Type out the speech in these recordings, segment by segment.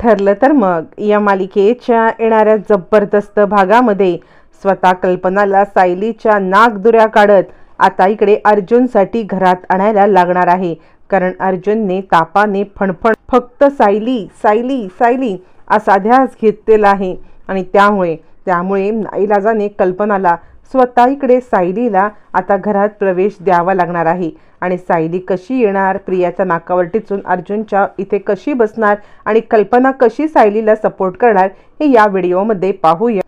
ठरलं तर मग. या मालिकेच्या येणाऱ्या जबरदस्त भागामध्ये स्वतः कल्पनाला सायलीच्या नागदुऱ्या काढत आता इकडे अर्जुनसाठी घरात आणायला लागणार आहे. कारण अर्जुनने तापाने फणफण फक्त सायली सायली सायली असा ध्यास घेतलेला आहे. आणि त्यामुळे त्यामुळे नाईलाजाने कल्पनाला स्वतः इकडे सायलीला आता घरात प्रवेश द्यावा लागणार आहे. आणि सायली कशी येणार? प्रियाच्या नाकावर टिचून अर्जुनच्या इथे कशी बसणार? आणि कल्पना कशी सायलीला सपोर्ट करणार? हे या व्हिडिओमध्ये पाहूया.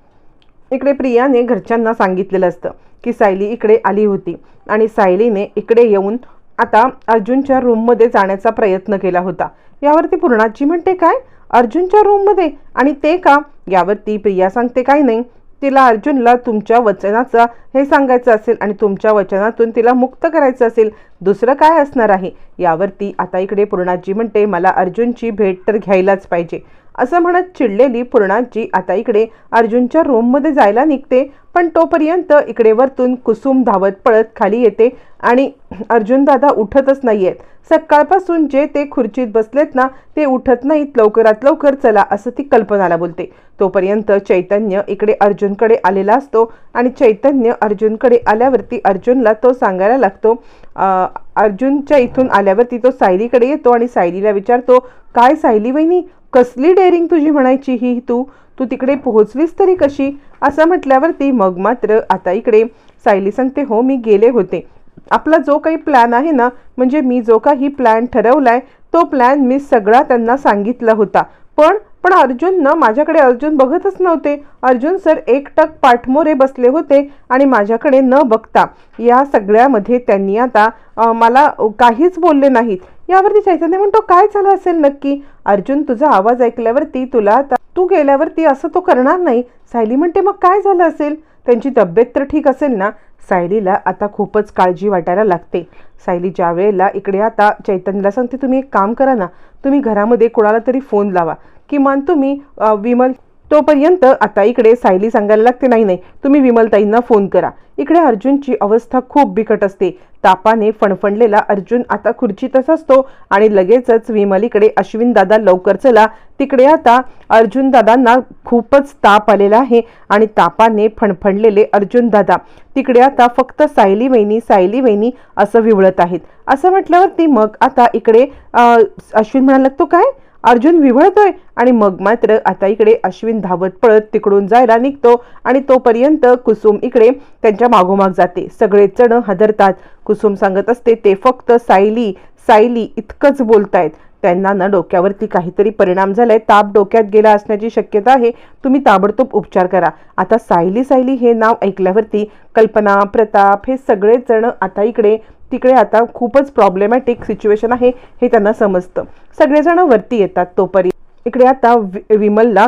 इकडे प्रियाने घरच्यांना सांगितलेलं असतं की सायली इकडे आली होती आणि सायलीने इकडे येऊन आता अर्जुनच्या रूममध्ये जाण्याचा प्रयत्न केला होता. यावरती पूर्णाची म्हणते काय? अर्जुनच्या रूममध्ये आणि ते का? यावरती प्रिया सांगते काय नाही. तिला अर्जुनला तुमच्या वचनाचा हे सांगायचं असेल आणि तुमच्या वचनातून तिला मुक्त करायचं असेल दुसरं काय असणार आहे? यावरती आता इकडे पूर्णाजी म्हणते मला अर्जुनची भेट तर घ्यायलाच पाहिजे. असं म्हणत चिडलेली पूर्णाजी आता इकडे अर्जुनच्या रूममध्ये जायला निघते पण तोपर्यंत इकडे वरतून कुसुम धावत पळत खाली येते आणि अर्जुन दादा उठतच नाही आहेत सकाळपासून जे ते खुर्चीत बसलेत ना ते उठत नाहीत. लवकरात लवकर चला असं ती कल्पनाला बोलते. तोपर्यंत चैतन्य इकडे अर्जुनकडे आलेला असतो आणि चैतन्य अर्जुनकडे आल्यावरती अर्जुनला तो सांगायला लागतो अर्जुनच्या इथून आल्यावरती तो सायलीकडे येतो आणि सायलीला विचारतो काय सायली वहिनी कसली डेअरिंग तुझी म्हणायची ही तू? तू तिकडे पोहोचलीस तरी कशी? असं म्हटल्यावरती मग मात्र आता इकडे सायली सांगते हो मी गेले होते. आपला जो काही प्लॅन आहे ना म्हणजे मी जो काही प्लॅन ठरवलाय तो प्लॅन मी सगळा त्यांना सांगितला होता. पण पण अर्जुन न माझ्याकडे अर्जुन बघतच नव्हते. अर्जुन सर एकटक पाठमोरे बसले होते आणि माझ्याकडे न बघता या सगळ्यामध्ये त्यांनी आता मला काहीच बोलले नाहीत. यावरती चैतन्य म्हणतो काय झालं असेल नक्की? अर्जुन तुझा आवाज ऐकल्यावरती तुला आता तू गेल्यावरती असं तो करणार नाही. सायली म्हणते मग काय झालं असेल? त्यांची तब्येत तर ठीक असेल ना? सायलीला आता खूपच काळजी वाटायला लागते. सायली ज्या वेळेला इकडे आता चैतन्यला सांगते तुम्ही एक काम करा ना. तुम्ही घरामध्ये कोणाला तरी फोन लावा. किमान तुम्ही विमल तोपर्यंत आता इकडे सायली सांगायला लागते नाही नाही तुम्ही विमलताईंना फोन करा. इकडे अर्जुनची अवस्था खूप बिकट असते. तापाने फणफणलेला अर्जुन आता खुर्चीतच असतो आणि लगेचच विमल इकडे अश्विन दादा लवकर चला तिकडे आता अर्जुन दादांना खूपच ताप आलेला आहे आणि तापाने फणफणलेले अर्जुन दादा तिकडे आता फक्त सायली वहिनी सायली वहिनी असं विवळत आहेत. असं म्हटल्यावरती मग आता इकडे अश्विन म्हणायला लागतो काय? अर्जुन विवळतोय आणि मग मात्र आता इकडे अश्विन धावत पळत तिकडून जायला निघतो आणि तोपर्यंत कुसुम इकडे त्यांच्या मागोमाग जाते. सगळे चण हदरतात. कुसुम सांगत असते ते फक्त सायली सायली इतकंच बोलतायत. त्यांना ना डोक्यावरती काहीतरी परिणाम झालाय. ताप डोक्यात गेला असण्याची शक्यता आहे. तुम्ही ताबडतोब उपचार करा. आता सायली सायली हे नाव ऐकल्यावरती कल्पना प्रताप हे सगळेच जण आता इकडे तिकडे आता खूपच प्रॉब्लेमॅटिक सिच्युएशन आहे हे त्यांना समजतं. सगळेजण वरती येतात तोपर्यंत इकडे आता वि विमलला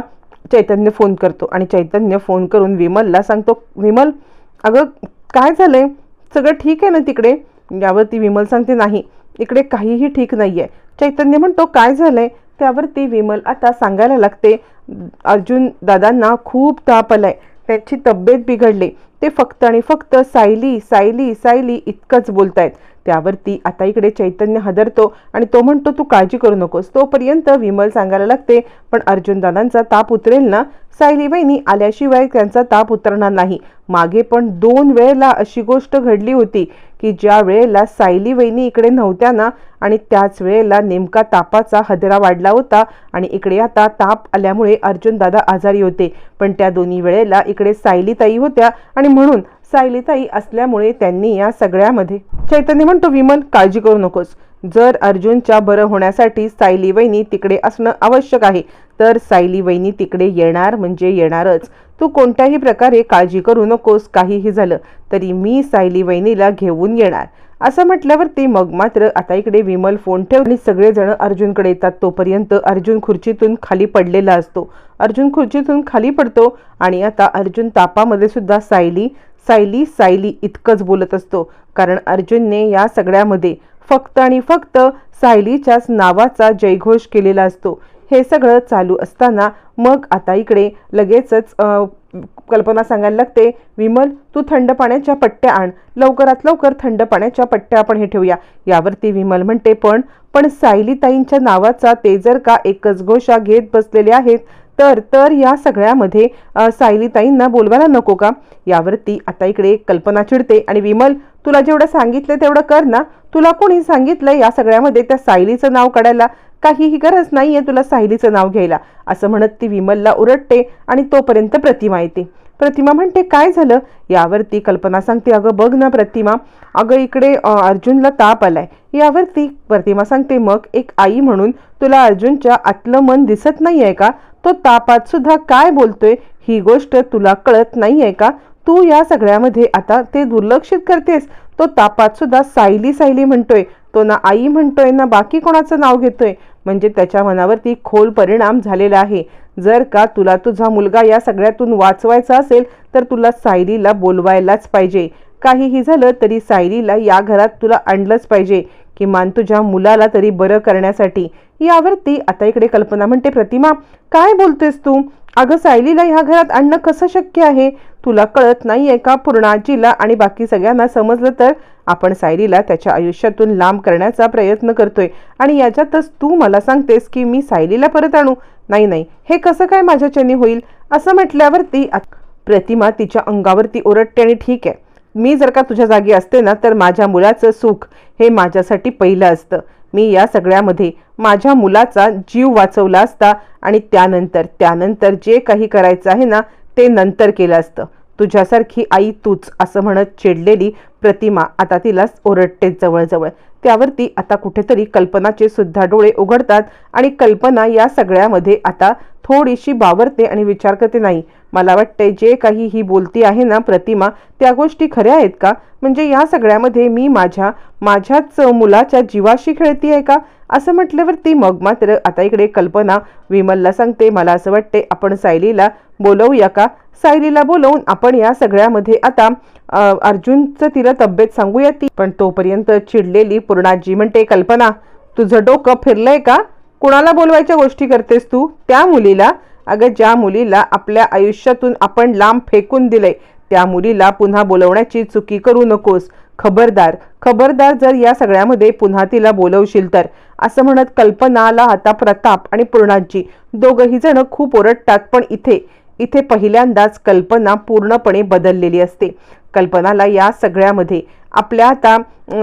चैतन्य फोन करतो आणि चैतन्य फोन करून विमलला सांगतो विमल अगं काय झालंय? सगळं ठीक आहे ना तिकडे? यावरती विमल सांगते नाही इकडे काहीही ठीक नाही आहे चैतन्य म्हणतो काय झालंय? त्यावरती विमल आता सांगायला लागते अर्जुन दादांना खूप ताप आलाय. त्यांची तब्येत बिघडली. ते फक्त आणि फक्त सायली सायली सायली इतकंच बोलतायत. त्यावरती आता इकडे चैतन्य हदरतो आणि तो म्हणतो तू काळजी करू नकोस. तोपर्यंत विमल सांगायला लागते पण अर्जुन दादांचा ताप उतरेल ना? सायली वहिनी आल्याशिवाय त्यांचा ताप उतरणार नाही. मागे पण दोन वेळेला अशी गोष्ट घडली होती. की ज्या वेळेला सायली वहिनी इकडे नव्हत्या ना आणि त्याच वेळेला नेमका तापाचा हदरा वाढला होता आणि इकडे आता ताप आल्यामुळे अर्जुन दादा आजारी होते. पण त्या दोन्ही वेळेला इकडे सायलीताई होत्या आणि म्हणून सायलीताई असल्यामुळे त्यांनी या सगळ्यामध्ये चैतन्य म्हणतो विमल काळजी करू नकोस. जर अर्जुनच्या बरं होण्यासाठी सायली वहिनी तिकडे असणं आवश्यक आहे तर सायली वहिनी तिकडे येणार म्हणजे येणारच. तू कोणत्याही प्रकारे काळजी करू नकोस काहीही झालं तरी मी सायली वहिनीला घेऊन येणार. असं म्हटल्यावरती मग मात्र आता इकडे विमल फोन ठेव आणि सगळेजण अर्जुनकडे येतात. तोपर्यंत अर्जुन खुर्चीतून खाली पडलेला असतो. अर्जुन खुर्चीतून खाली पडतो आणि आता अर्जुन तापामध्ये सुद्धा सायली सायली सायली इतकंच बोलत असतो. कारण अर्जुनने या सगळ्यामध्ये फक्त आणि फक्त सायलीच्याच नावाचा जयघोष केलेला असतो. हे सगळं चालू असताना मग आता इकडे लगेचच कल्पना सांगायला लागते विमल तू थंड पाण्याच्या पट्ट्या आण. लवकरात लवकर थंड पाण्याच्या पट्ट्या आपण हे ठेवूया. यावरती विमल म्हणते पण पण सायलीताईंच्या नावाचा ते जर का एकच घोषा घेत बसलेले आहेत तर तर या सगळ्यामध्ये सायलीताईंना बोलवायला नको का? यावरती आता इकडे कल्पना चिडते आणि विमल तुला जेवढं सांगितलं तेवढं कर ना. तुला कोणी सांगितलं या सगळ्यामध्ये त्या सायलीचं नाव काढायला? काहीही गरज नाहीये तुला सायलीचं नाव घ्यायला. असं म्हणत ती विमलला उरटते आणि तोपर्यंत प्रतिमा येते. प्रतिमा म्हणते काय झालं? यावरती कल्पना सांगते अगं बघ ना प्रतिमा. अगं इकडे अर्जुनला ताप आलाय. यावरती प्रतिमा सांगते मग एक आई म्हणून तुला अर्जुनच्या आतलं मन दिसत नाही आहे का? तो तापात सुद्धा काय बोलतोय? ही गोष्ट तुला कळत नाही आहे का? तू या सगळ्यामध्ये आता ते दुर्लक्षित करतेस. तो तापात सुद्धा सायली सायली म्हणतोय. तो ना आई म्हणतोय ना बाकी कोणाचं नाव घेतोय. म्हणजे त्याच्या मनावरती खोल परिणाम झालेला आहे. जर का तुला तुझा मुलगा या सगळ्यातून वाचवायचा असेल तर तुला सायलीला बोलवायलाच पाहिजे. काहीही झालं तरी सायलीला या घरात तुला आणलंच पाहिजे. किमान तुझ्या मुलाला तरी बरं करण्यासाठी. यावरती आता इकडे कल्पना म्हणते प्रतिमा काय बोलतेस तू? अगं सायलीला ह्या घरात आणणं कसं शक्य आहे? तुला कळत नाही आहे का पूर्णाजीला आणि बाकी सगळ्यांना समजलं तर? आपण सायलीला त्याच्या आयुष्यातून लांब करण्याचा प्रयत्न करतोय आणि याच्यातच तू मला सांगतेस की मी सायलीला परत आणू. नाही नाही हे कसं काय माझ्याच्याने होईल? असं म्हटल्यावरती प्रतिमा तिच्या अंगावरती ओरडते आणि ठीक आहे. मी जर का तुझ्या जागी असते ना तर माझ्या मुलाचं सुख हे माझ्यासाठी पहिलं असतं. मी या सगळ्यामध्ये माझ्या मुलाचा जीव वाचवला असता आणि त्यानंतर त्यानंतर जे काही करायचं आहे ना ते नंतर केलं असतं. तुझ्यासारखी आई तूच असं म्हणत चिडलेली प्रतिमा आता तिला ओरडते जवळजवळ. त्यावरती आता कुठेतरी कल्पनाचे सुद्धा डोळे उघडतात आणि कल्पना या सगळ्यामध्ये आता थोडीशी बावरते आणि विचार करते नाही मला वाटते जे काही ही बोलती आहे ना प्रतिमा त्या गोष्टी खऱ्या आहेत का? म्हणजे या सगळ्यामध्ये मी माझ्या माझ्याच मुलाच्या जीवाशी खेळती आहे का? असं म्हटल्यावरती मग मात्र आता इकडे कल्पना विमलला सांगते मला असं वाटते आपण सायलीला बोलवूया का? सायलीला बोलवून आपण या सगळ्यामध्ये आता अर्जुनचं तिला तब्येत सांगूया ती. पण तोपर्यंत चिडलेली पूर्णाजी म्हणते कल्पना तुझं डोकं फिरलंय का? कुणाला बोलवायच्या गोष्टी करतेस तू? त्या मुलीला. अगं ज्या मुलीला आपल्या आयुष्यातून आपण लांब फेकून दिलंय त्या मुलीला पुन्हा बोलवण्याची चुकी करू नकोस. खबरदार खबरदार जर या सगळ्यामध्ये पुन्हा तिला बोलवशील तर. असं म्हणत कल्पनाला आता प्रताप आणि पूर्णाजी दोघही जण खूप ओरडतात पण इथे इथे पहिल्यांदाच कल्पना पूर्णपणे बदललेली असते. कल्पनाला या सगळ्यामध्ये आपल्या आता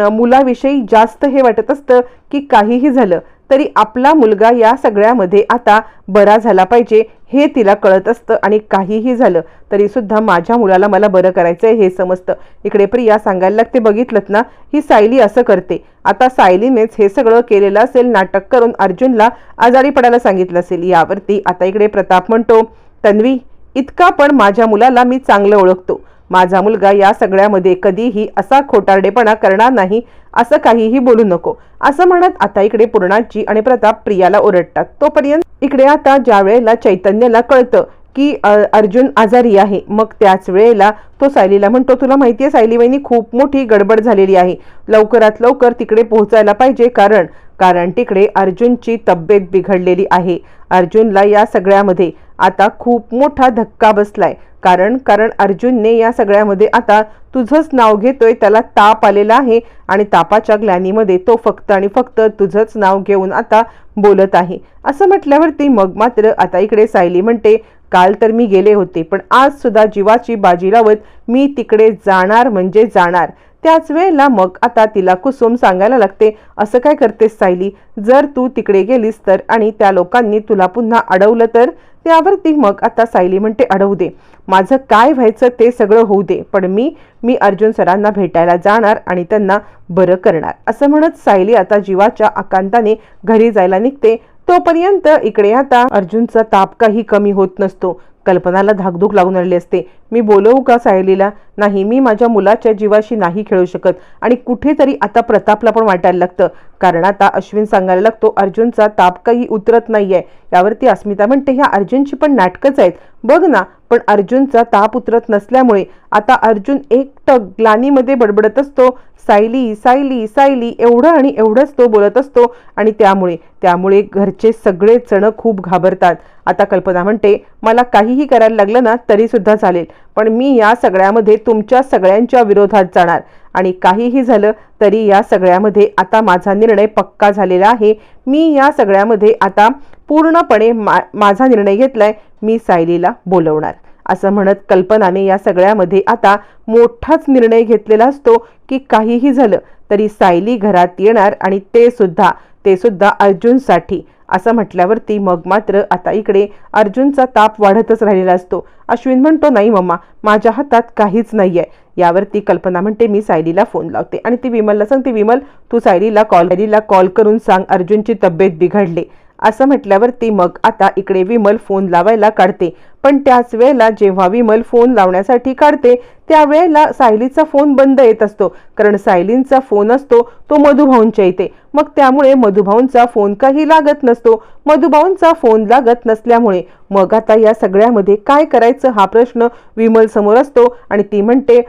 मुलाविषयी जास्त हे वाटत असतं की काहीही झालं तरी आपला मुलगा या सगळ्यामध्ये आता बरा झाला पाहिजे हे तिला कळत असतं आणि काहीही झालं तरी सुद्धा माझ्या मुलाला मला बरं करायचं आहे हे समजतं. इकडे प्रिया सांगायला लागते बघितलंत ना ही सायली असं करते. आता सायलीनेच हे सगळं केलेलं असेल नाटक करून अर्जुनला आजारी पडायला सांगितलं असेल. यावरती आता इकडे प्रताप म्हणतो तन्वी इतका पण माझ्या मुलाला मी चांगलं ओळखतो. माझा मुलगा या सगळ्यामध्ये कधीही असा खोटारडेपणा करणार नाही असं काहीही बोलू नको. असं म्हणत आता इकडे पूर्णाजी आणि प्रताप प्रियाला ओरडतात. तोपर्यंत इकडे आता ज्या वेळेला चैतन्याला कळतं की अर्जुन आजारी आहे मग त्याच वेळेला तो सायलीला म्हणतो तुला माहिती आहे सायली वहिनी खूप मोठी गडबड झालेली आहे. लवकरात लवकर तिकडे पोहोचायला पाहिजे कारण कारण तिकडे अर्जुनची तब्येत बिघडलेली आहे. अर्जुनला या सगळ्यामध्ये आता खूप मोठा धक्का बसलाय. कारण कारण अर्जुनने या सगळ्यामध्ये आता तुझंच नाव घेतोय त्याला ताप आलेला आहे आणि तापाच्या ग्लॅनीमध्ये तो फक्त आणि फक्त तुझंच नाव घेऊन आता बोलत आहे. असं म्हटल्यावरती मग मात्र आता इकडे सायली म्हणते काल तर मी गेले होते पण आज सुद्धा जीवाची बाजी लावत मी तिकडे जाणार म्हणजे जाणार. त्याच वेळेला मग आता तिला कुसुम सांगायला लागते असं काय करतेस सायली? जर तू तिकडे गेलीस तर आणि त्या लोकांनी तुला पुन्हा अडवलं तर त्यावरती मग आता सायली म्हणते अडवू दे. माझं काय व्हायचं ते सगळं होऊ दे पण मी मी अर्जुन सरांना भेटायला जाणार आणि त्यांना बरं करणार. असं म्हणत सायली आता जीवाच्या आकांताने घरी जायला निघते. तोपर्यंत इकडे आता अर्जुनचा ताप काही कमी होत नसतो. कल्पनाला धाकधूक लागून आलेली असते. मी बोलवू का सायलीला? नाही मी माझ्या मुलाच्या जीवाशी नाही खेळू शकत आणि कुठेतरी आता प्रतापला पण वाटायला लागतं. कारण आता अश्विन सांगायला लागतो अर्जुनचा ताप काही उतरत नाहीये. यावरती अस्मिता म्हणते ह्या अर्जुनची पण नाटकच आहेत. बघ ना पण अर्जुनचा ताप उतरत नसल्यामुळे आता अर्जुन एकटक ग्लानीमध्ये बडबडत असतो. सायली सायली सायली एवढं आणि एवढंच तो बोलत असतो आणि त्यामुळे त्यामुळे घरचे सगळे जण खूप घाबरतात. आता कल्पना म्हणते मला काहीही करायला लागलं ना तरी सुद्धा चालेल. पण मी या सगळ्यामध्ये तुमच्या सगळ्यांच्या विरोधात जाणार. आणि काहीही झालं तरी या सगळ्यामध्ये आता माझा निर्णय पक्का झालेला आहे. मी या सगळ्यामध्ये आता पूर्णपणे मा माझा निर्णय घेतलाय. मी सायलीला बोलवणार. असं म्हणत कल्पनाने या सगळ्यामध्ये आता मोठाच निर्णय घेतलेला असतो की काहीही झालं तरी सायली घरात येणार आणि ते सुद्धा ते सुद्धा अर्जुनसाठी. असं म्हटल्यावरती मग मात्र आता इकडे अर्जुनचा ताप वाढतच राहिलेला असतो. अश्विन म्हणतो नाही मम्मा माझ्या हातात काहीच नाही आहे यावरती कल्पना म्हणते मी सायलीला फोन लावते. आणि ती विमलला सांगते विमल तू सायलीला कॉल सायलीला कॉल करून सांग अर्जुनची तब्येत बिघडली. असं म्हटल्यावरती मग आता इकडे विमल फोन लावायला काढते. पण त्याच वेळेला जेव्हा विमल फोन लावण्यासाठी काढते त्यावेळेला सायलीचा फोन बंद येत असतो. कारण सायलींचा फोन असतो तो मधुभाऊंच्या इथे. मग त्यामुळे मधुभाऊंचा फोन काही लागत नसतो. मधुभाऊंचा फोन लागत नसल्यामुळे मग आता या सगळ्यामध्ये काय करायचं हा प्रश्न विमल समोर असतो आणि ती म्हणते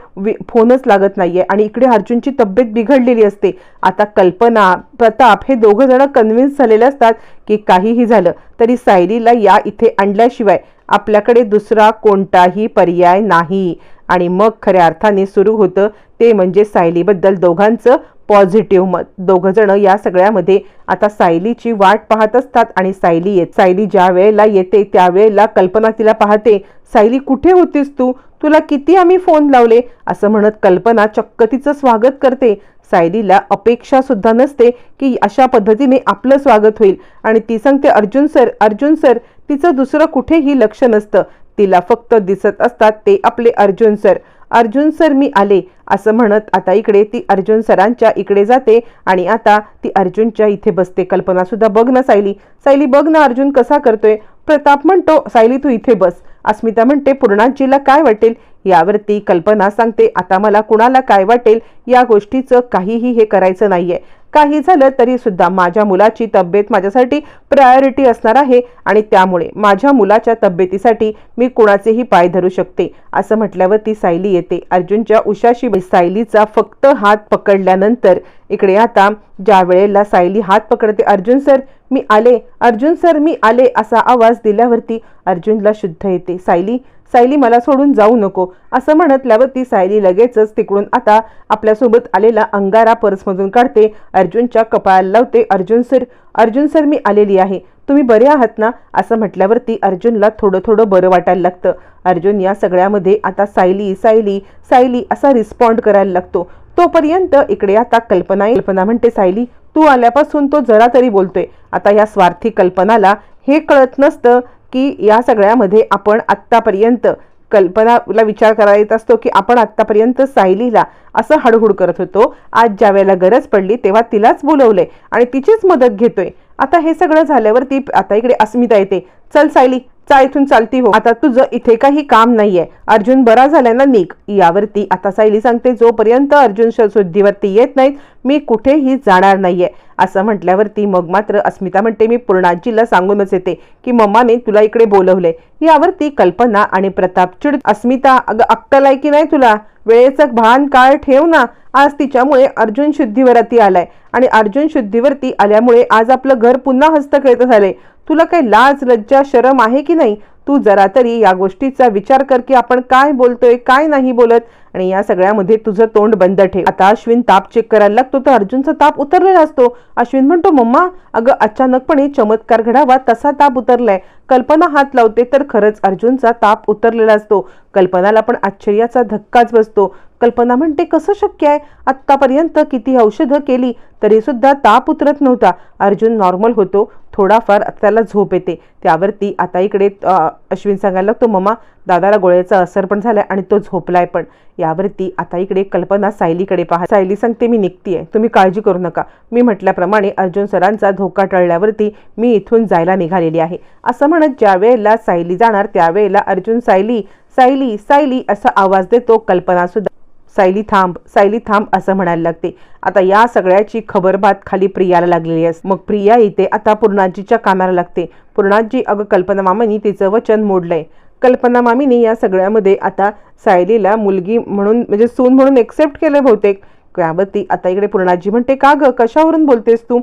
फोनच लागत नाहीये आणि इकडे अर्जुनची तब्येत बिघडलेली असते. आता कल्पना प्रताप हे दोघं जण कन्व्हिन्स झालेले असतात की काहीही झालं तरी सायलीला या इथे आणल्याशिवाय आपल्याकडे दुसरा कोणताही पर्याय नाही. आणि मग खऱ्या अर्थाने सुरू होतं ते म्हणजे सायलीबद्दल दोघांचं पॉझिटिव्ह मत. दोघंजणं या सगळ्यामध्ये आता सायलीची वाट पाहत असतात आणि सायली येत सायली ज्या वेळेला येते त्यावेळेला कल्पना तिला पाहते. सायली कुठे होतीस तू? तुला किती आम्ही फोन लावले? असं म्हणत कल्पना चक्क तिचं स्वागत करते. सायलीला अपेक्षा सुद्धा नसते की अशा पद्धतीने आपलं स्वागत होईल. आणि ती सांगते अर्जुन सर अर्जुन सर तिचं दुसरं कुठेही लक्ष नसतं. तिला फक्त दिसत असतात ते आपले अर्जुन सर. अर्जुन सर मी आले. असं म्हणत आता इकडे ती अर्जुन सरांच्या इकडे जाते आणि आता ती अर्जुनच्या इथे बसते. कल्पना सुद्धा बघ ना सायली. सायली बघ ना अर्जुन कसा करतोय. प्रताप म्हणतो सायली तू इथे बस. अस्मिता म्हणते पूर्णाजीला काय वाटेल? यावरती कल्पना सांगते आता मला कुणाला काय वाटेल? या गोष्टीचं काहीही हे करायचं नाहीये. काही झालं तरी सुद्धा माझ्या मुलाची तब्येत माझ्यासाठी प्रायोरिटी असणार आहे आणि त्यामुळे माझ्या मुलाच्या तब्येतीसाठी मी कुणाचेही पाय धरू शकते असं म्हटल्यावर ती सायली येते. अर्जुनच्या उशाशी सायलीचा फक्त हात पकडल्यानंतर इकडे आता ज्या वेळेला सायली हात पकडते अर्जुन सर मी आले अर्जुन सर मी आले असा आवाज दिल्यावरती अर्जुनला शुद्ध येते. सायली सायली मला सोडून जाऊ नको असं म्हणत ती सायली लगेचच तिकडून आता आपल्यासोबत आलेला अंगारा पर्समधून काढते अर्जुनच्या कपाळाला लावते अर्जुन सर अर्जुन सर मी आलेली आहे. तुम्ही बरे आहात ना? असं म्हटल्यावरती अर्जुनला थोडं थोडं बरं वाटायला लागतं. अर्जुन या सगळ्यामध्ये आता सायली सायली सायली असा रिस्पॉन्ड करायला लागतो. तोपर्यंत इकडे आता कल्पना कल्पना म्हणते सायली तू आल्यापासून तो जरा तरी बोलतोय. आता या स्वार्थी कल्पनाला हे कळत नसतं की या सगळ्यामध्ये आपण आत्तापर्यंत कल्पनाला विचार करायचा असतो की आपण आत्तापर्यंत सायलीला असं हडहुड करत होतो. आज ज्या वेळेला गरज पडली तेव्हा तिलाच बोलवलंय आणि तिचीच मदत घेतोय. आता हे सगळं झाल्यावर ती आता इकडे अस्मिता येते. चल सायली चा इथून चालती हो. आता तुझं इथे काही काम नाहीये. अर्जुन बरा झालाय ना निक यावरती आता सायली सांगते जोपर्यंत अर्जुन शुद्धीवरती येत नाहीत मी कुठेही जाणार नाहीये. असं म्हटल्यावरती मग मात्र अस्मिता म्हणते मी पूर्णाजीला सांगूनच येते की मम्माने तुला इकडे बोलवले. यावरती कल्पना आणि प्रताप चिड अस्मिता अगं अक्कल आहे की नाही तुला? वेळेचं भान काळ ठेव ना. आज तिच्यामुळे अर्जुन शुद्धीवरती आलाय. आणि अर्जुन शुद्धीवरती आल्यामुळे आज आपलं घर पुन्हा हस्तखेळत झालंय तुला काही लाज लज्जा शरम आहे की नाही? तू जरा तरी या गोष्टीचा विचार कर की आपण काय बोलतोय काय नाही बोलत. आणि या सगळ्यामध्ये तुझं तोंड बंद ठेव. आता अश्विन ताप चेक करायला लागतो तर अर्जुनचा ताप उतरलेला असतो. अश्विन म्हणतो मम्मा अगं अचानकपणे चमत्कार घडावा तसा ताप उतरलाय. कल्पना हात लावते तर खरंच अर्जुनचा ताप उतरलेला असतो. कल्पनाला पण आश्चर्याचा धक्काच बसतो. कल्पना म्हणते कसं शक्य आहे? आत्तापर्यंत किती औषधं केली तरी सुद्धा ताप उतरत नव्हता. अर्जुन नॉर्मल होतो. थोडाफार त्याला झोप येते. त्यावरती आता इकडे अश्विन सांगायला लागतो मम्मा दादाला गोळ्याचा असर पण झालाय आणि तो झोपलाय पण. यावरती आता इकडे कल्पना सायलीकडे पहा सायली सांगते मी निघतीये. तुम्ही काळजी करू नका. मी म्हटल्याप्रमाणे अर्जुन सरांचा धोका टळल्यावरती मी इथून जायला निघालेली आहे. असं म्हणत ज्या वेळेला सायली जाणार त्यावेळेला अर्जुन सायली सायली सायली असा आवाज देतो कल्पना सुद्धा. सायली थांब सायली थांब असं म्हणायला लागते. आता या सगळ्याची खबरबात खाली प्रियाला लागलेली असते. मग प्रिया इथे आता पूर्णाजीच्या कामाला लागते. पूर्णाजी अगं कल्पना मामानी तिचं वचन मोडलंय. कल्पना मामीने या सगळ्यामध्ये आता सायलीला मुलगी म्हणून म्हणजे सून म्हणून एक्सेप्ट केलं बहुतेक. त्यावरती आता इकडे पूर्णाजी म्हणते का ग? कशावरून बोलतेस तू?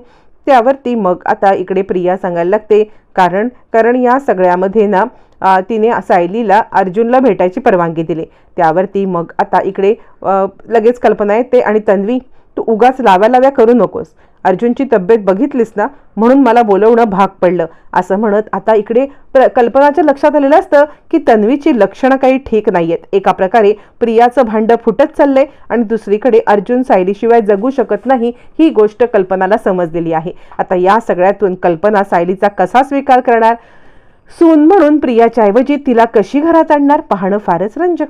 त्यावरती मग आता इकडे प्रिया सांगायला लागते कारण कारण या सगळ्यामध्ये ना तिने सायलीला अर्जुनला भेटायची परवानगी दिली. त्यावरती मग आता इकडे लगेच कल्पना येते आणि तन्वी तू उगाच लाव्या लाव्या करू नकोस. अर्जुनची तब्येत बघितलीस ना म्हणून मला बोलवणं भाग पडलं. असं म्हणत आता इकडे प्र कल्पनाच्या लक्षात आलेलं असतं की तन्वीची लक्षणं काही ठीक नाहीयेत. एका प्रकारे प्रियाचं भांडं फुटत चाललंय आणि दुसरीकडे अर्जुन सायलीशिवाय जगू शकत नाही ही गोष्ट कल्पनाला समजलेली आहे. आता या सगळ्यातून कल्पना सायलीचा कसा स्वीकार करणार? सून म्हणून प्रियाच्या ऐवजी तिला कशी घरात आणणार? पाहणं फारच रंजक.